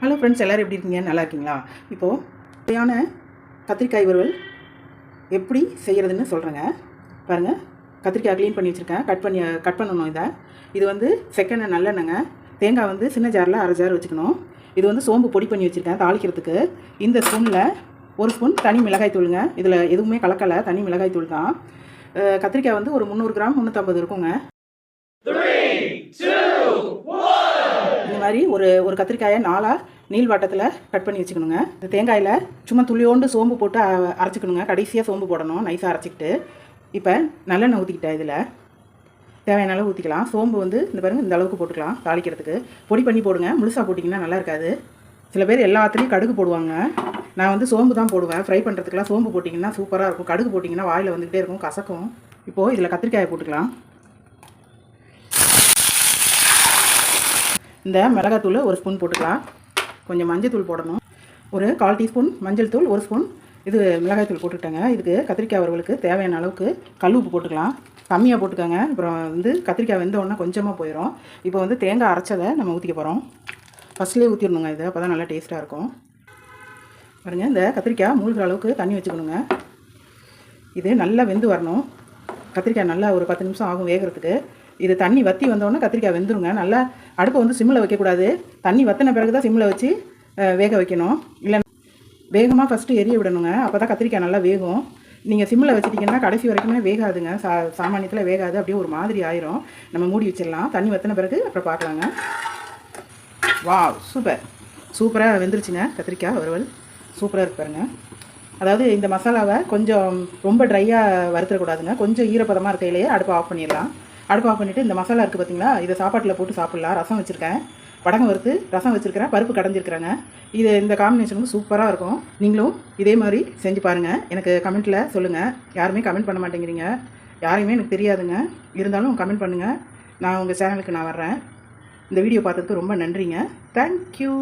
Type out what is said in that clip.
Hello friends எல்லோரும் எப்படி இருக்கீங்க? நல்லா இருக்கீங்களா? இப்போது சரியான கத்திரிக்காய் வறுவல் எப்படி செய்கிறதுன்னு சொல்கிறேங்க பாருங்கள் கத்திரிக்காய் க்ளீன் பண்ணி வச்சுருக்கேன். கட் பண்ணி கட் பண்ணணும் இதை. இது வந்து செகண்ட் நல்லெண்ணெங்க தேங்காய் வந்து சின்ன ஜாரில் அரை ஜார் வச்சுக்கணும். இது வந்து சோம்பு பொடி பண்ணி வச்சுருக்கேன் தாளிக்கிறதுக்கு. இந்த ஸ்பூனில் ஒரு ஸ்பூன் தனி மிளகாய் தூளுங்க. இதில் எதுவுமே கலக்கலை. தனி மிளகாய் தூள் தான். கத்திரிக்காய் வந்து ஒரு முந்நூறு கிராம் முந்நூற்றம்பது இருக்குங்க. மாதிரி ஒரு ஒரு கத்திரிக்காயை நாலாக நீள்வட்டத்தில் கட் பண்ணி வச்சுக்கணுங்க. இந்த தேங்காயில் சும்மா துளியோண்டு சோம்பு போட்டு அ- அரைச்சிக்கணுங்க. கடைசியாக சோம்பு போடணும் நைஸாக அரைச்சிக்கிட்டு. இப்போ நல்லெண்ணெய் ஊற்றிக்கிட்டேன் இதில். தேவையான அளவு ஊற்றிக்கலாம் சோம்பு வந்து இந்த பாருங்கள் இந்த அளவுக்கு போட்டுக்கலாம் தாளிக்கிறதுக்கு. பொடி பண்ணி போடுங்க. முழுசாக போட்டிங்கன்னா நல்லா இருக்காது. சில பேர் எல்லாத்துலேயும் கடுகு போடுவாங்க. நான் வந்து சோம்பு தான் போடுவேன். ஃப்ரை பண்ணுறதுக்குலாம் சோம்பு போட்டிங்கன்னா சூப்பராக இருக்கும். கடுகு போட்டிங்கன்னா வாயில் வந்துக்கிட்டே இருக்கும். கசக்கும். இப்போது இதில் கத்திரிக்காயை போட்டுக்கலாம். இந்த மிளகாத்தூள் ஒரு ஸ்பூன் போட்டுக்கலாம். கொஞ்சம் மஞ்சள் போடணும். ஒரு கால் டீஸ்பூன் மஞ்சள் தூள் ஒரு ஸ்பூன். இது மிளகாய் தூள் போட்டுக்கிட்டேங்க. இதுக்கு கத்திரிக்காய் அவர்களுக்கு தேவையான அளவுக்கு கல் உப்பு போட்டுக்கலாம். கம்மியாக போட்டுக்கோங்க. அப்புறம் வந்து கத்திரிக்காய் வெந்த உடனே கொஞ்சமாக போயிடும் இப்போ வந்து தேங்காய் அரைச்சதை நம்ம ஊற்றிக்க போகிறோம் ஃபஸ்ட்லேயே ஊற்றிடணுங்க இது. அப்போ தான் நல்லா டேஸ்ட்டாக இருக்கும். பாருங்க இந்த கத்திரிக்காய் மூழ்கிற அளவுக்கு தண்ணி வச்சுக்கணுங்க. இது நல்லா வெந்து வரணும். கத்திரிக்காய் நல்லா ஒரு பத்து நிமிஷம் ஆகும் வேகிறதுக்கு. இது தண்ணி வற்றி வந்தோடனே கத்திரிக்காய் வெந்துருங்க. நல்லா அடுப்பை வந்து சிம்மில் வைக்கக்கூடாது. தண்ணி வற்றின பிறகு தான் சிம்மில் வச்சு வேக வைக்கணும். இல்லை வேகமாக ஃபஸ்ட்டு எரிய விடணுங்க. அப்போ தான் கத்திரிக்காய் நல்லா வேகும். நீங்கள் சிம்மில் வச்சிட்டிங்கன்னா கடைசி வரைக்குமே வேகாதுங்க. சா சாமானியத்தில் வேகாது. அப்படியே ஒரு மாதிரி ஆயிரும். நம்ம மூடி வச்சிடலாம். தண்ணி வற்றின பிறகு அப்புறம் பார்க்கலாங்க. Wow super. சூப்பராக வெந்துருச்சுங்க கத்திரிக்காய் வறுவல். சூப்பராக இருக்கு பாருங்க. அதாவது இந்த மசாலாவை கொஞ்சம் ரொம்ப ட்ரையாக வறுத்துடக்கூடாதுங்க. கொஞ்சம் ஈரப்பதமாக இருக்கையிலேயே அடுப்பை ஆஃப் பண்ணிடலாம். அடுப்பு ஆஃப் பண்ணிவிட்டு இந்த மசாலா இருக்குது பார்த்தீங்களா இதை சாப்பாட்டில் போட்டு சாப்பிட்லாம். ரசம் வச்சுருக்கேன். படகம் வறுத்து ரசம் வச்சுருக்கிறேன். பருப்பு கடைஞ்சிருக்கிறேங்க. இது இந்த காம்பினேஷன் வந்து சூப்பராக இருக்கும். நீங்களும் இதே மாதிரி செஞ்சு பாருங்கள் எனக்கு கமெண்ட்டில் சொல்லுங்கள் யாருமே கமெண்ட் பண்ண மாட்டேங்கிறீங்க. யாரையுமே எனக்கு தெரியாதுங்க. இருந்தாலும் கமெண்ட் பண்ணுங்கள் நான் உங்கள் சேனலுக்கு நான் வர்றேன். இந்த வீடியோ பார்த்ததுக்கு ரொம்ப நன்றிங்க. தேங்க்யூ